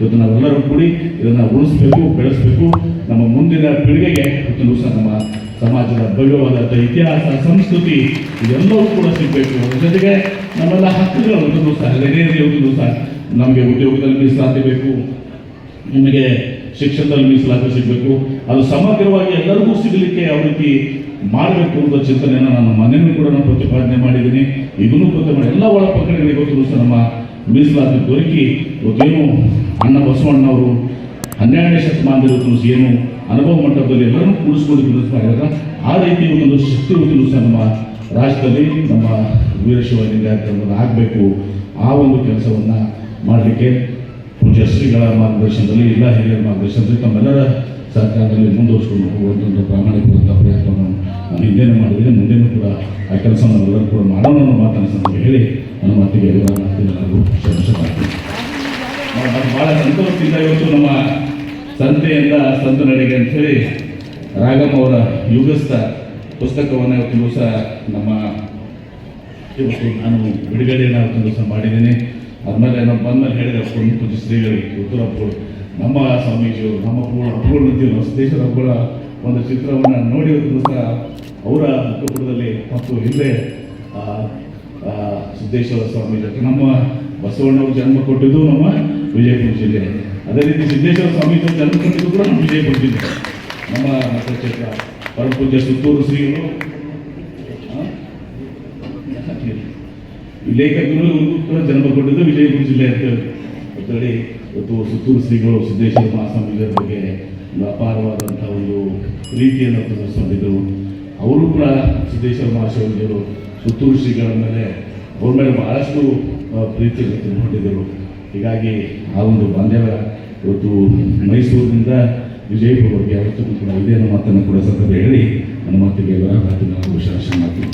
ಇವತ್ತು ನಾವೆಲ್ಲರೂ ಕೂಡಿ ಇದನ್ನು ಉಳಿಸ್ಬೇಕು, ಬೆಳೆಸಬೇಕು. ನಮ್ಮ ಮುಂದಿನ ಪೀಳಿಗೆಗೆ ಇವತ್ತು ನಮ್ಮ ಸಮಾಜದ ಭವ್ಯವಾದಂಥ ಇತಿಹಾಸ, ಸಂಸ್ಕೃತಿ, ಇದೆಲ್ಲವೂ ಕೂಡ ಸಿಗಬೇಕು. ಅದರ ಜೊತೆಗೆ ನಮ್ಮೆಲ್ಲ ಹಕ್ಕುಗಳು ಒಂದು ದಿವಸ ನೆರೆಯಲ್ಲಿ ಒಂದು ದಿವಸ ನಮಗೆ ಉದ್ಯೋಗದಲ್ಲಿ ಸಾಧ್ಯಬೇಕು ನಮಗೆ ಶಿಕ್ಷಣದಲ್ಲಿ ಮೀಸಲಾತಿ ಸಿಗಬೇಕು. ಅದು ಸಮಗ್ರವಾಗಿ ಎಲ್ಲರಿಗೂ ಸಿಗಲಿಕ್ಕೆ ಯಾವ ರೀತಿ ಮಾಡಬೇಕು ಅಂತ ಚಿಂತನೆಯನ್ನು ನಾನು ಮನೆಯನ್ನು ಕೂಡ ನಾನು ಪ್ರತಿಪಾದನೆ ಮಾಡಿದ್ದೀನಿ. ಇದನ್ನು ಪ್ರತಿಪಾದನೆ ಎಲ್ಲ ಒಳ ಪಕ್ಕಗಳಿಗೆ ಇವತ್ತು ಸಹ ನಮ್ಮ ಮೀಸಲಾತಿ ದೊರಕಿ, ಇವತ್ತೇನು ಅಣ್ಣ ಬಸವಣ್ಣವರು ಹನ್ನೆರಡನೇ ಶತಮಾನದಲ್ಲಿ ಏನು ಅನುಭವ ಮಂಟಪದಲ್ಲಿ ಎಲ್ಲರನ್ನೂ ಕೂಡಿಸ್ಕೊಂಡು ಮಾಡಿದಾಗ ಆ ರೀತಿ ಒಂದು ಶಕ್ತಿ ಇವತ್ತು ಸಹ ನಮ್ಮ ರಾಜ್ಯದಲ್ಲಿ ನಮ್ಮ ವೀರಶಿವ ಆಗಬೇಕು. ಆ ಒಂದು ಕೆಲಸವನ್ನು ಮಾಡಲಿಕ್ಕೆ ಶ್ರೀಗಳ ಮಾರ್ಗದರ್ಶನದಲ್ಲಿ ಎಲ್ಲ ಹಿರಿಯರ ಮಾರ್ಗದರ್ಶನದಲ್ಲಿ ತಮ್ಮೆಲ್ಲರ ಸರ್ಕಾರದಲ್ಲಿ ಮುಂದುವರಿಸಿಕೊಂಡು ಹೋಗುವಂಥ ಒಂದು ಪ್ರಾಮಾಣಿಕವಾದಂಥ ಪ್ರಯತ್ನವನ್ನು ನಾನು ಹಿಂದೆನೂ ಮಾಡಿದ್ದೇನೆ. ಮುಂದೆನೂ ಕೂಡ ಆ ಕೆಲಸವನ್ನು ಎಲ್ಲರೂ ಕೂಡ ಮಾಡೋಣ ಅನ್ನೋ ಹೇಳಿ ನನ್ನ ಮಾತಿಗೆ ಎಲ್ಲ ಮಾತಿನೆಲ್ಲರೂ ಶ್ರಮಿಸಬಾರ್ದು ಭಾಳ ಸಂತೋಷದಿಂದ ಇವತ್ತು ನಮ್ಮ ಸಂತೆಯಿಂದ ಸಂತ ನಡಿಗೆ ಅಂಥೇಳಿ ರಾಗಮ್ ಅವರ ಯುಗಸ್ಥ ಪುಸ್ತಕವನ್ನು ಇವತ್ತು ದಿವಸ ನಮ್ಮ ಇವತ್ತು ನಾನು ಬಿಡುಗಡೆಯನ್ನು ಇವತ್ತು ದಿವಸ ಮಾಡಿದ್ದೀನಿ. ಆದ್ಮೇಲೆ ನಮ್ಮ ಬಂದ್ಮೇಲೆ ಹೇಳಿದ ಪ್ರಮುಖ ಶ್ರೀಗಳಿಗೆ ಉತ್ತರ ಕೊಡು. ನಮ್ಮ ಸ್ವಾಮೀಜಿಯವರು, ನಮ್ಮ ಪೂರ್ಣ ಪೂರ್ಣತಿ ದೇಶದ ಕೂಡ ಒಂದು ಚಿತ್ರವನ್ನು ನೋಡಿ ಇವತ್ತು ಅವರ ಮುಖಪುಟದಲ್ಲಿ ಮತ್ತು ಹಿಂದೆ ಸಿದ್ದೇಶ್ವರ ಸ್ವಾಮೀಜಿ ನಮ್ಮ ಬಸವಣ್ಣವರು ಜನ್ಮ ಕೊಟ್ಟಿದ್ದು ನಮ್ಮ ವಿಜಯಪುರ ಜಿಲ್ಲೆ. ಅದೇ ರೀತಿ ಸಿದ್ದೇಶ್ವರ ಸ್ವಾಮೀಜಿ ಅವರು ಜನ್ಮ ಕೊಟ್ಟಿದ್ದು ಕೂಡ ನಮ್ಮ ವಿಜಯಪುರ ಜಿಲ್ಲೆ. ನಮ್ಮ ಮತಕ್ಷೇತ್ರ ಪರಮಪೂಜ್ಯ ಸುತ್ತೂರು ಶ್ರೀಗಳು ಆ, ಈ ಲೇಖಕರು ಕೂಡ ಜನ್ಮ ಕೊಟ್ಟಿದ್ದು ವಿಜಯಪುರ ಜಿಲ್ಲೆ ಅಂತ ಅಂತೇಳಿ ಇವತ್ತು ಸುತ್ತೂರು ಶ್ರೀಗಳು ಸಿದ್ದೇಶ್ವರ ಮಹಾಸ್ವಾಮಿಗಳ ಬಗ್ಗೆ ಒಂದು ಅಪಾರವಾದಂಥ ಒಂದು ಪ್ರೀತಿಯನ್ನು ಪ್ರದರ್ಶಿಸಿದ್ರು. ಅವರು ಕೂಡ ಸಿದ್ದೇಶ್ವರ ಮಹಾಸ್ವಾಮಿಗಳು ಸುತ್ತೂರು ಶ್ರೀಗಳ ಮೇಲೆ ಅವ್ರ ಮೇಲೆ ಬಹಳಷ್ಟು ಪ್ರೀತಿ ಪ್ರೀತಿಯನ್ನು ತಿಳ್ಕೊಂಡಿದ್ದರು ಹೀಗಾಗಿ ಆ ಒಂದು ಬಾಂಧವ್ಯ ಇವತ್ತು ಮೈಸೂರಿನಿಂದ ವಿಜಯಪುರವರೆಗೆ ಅವತ್ತು ಕೂಡ ಇದೇ ಮಾತನ್ನು ಕೂಡ ಸಂದರ್ಭ ಹೇಳಿ. ನನ್ನ ಮಾತಿಗೆ ಬರ ನಾವು ಶಾಸನ ಮಾಡ್ತೀನಿ.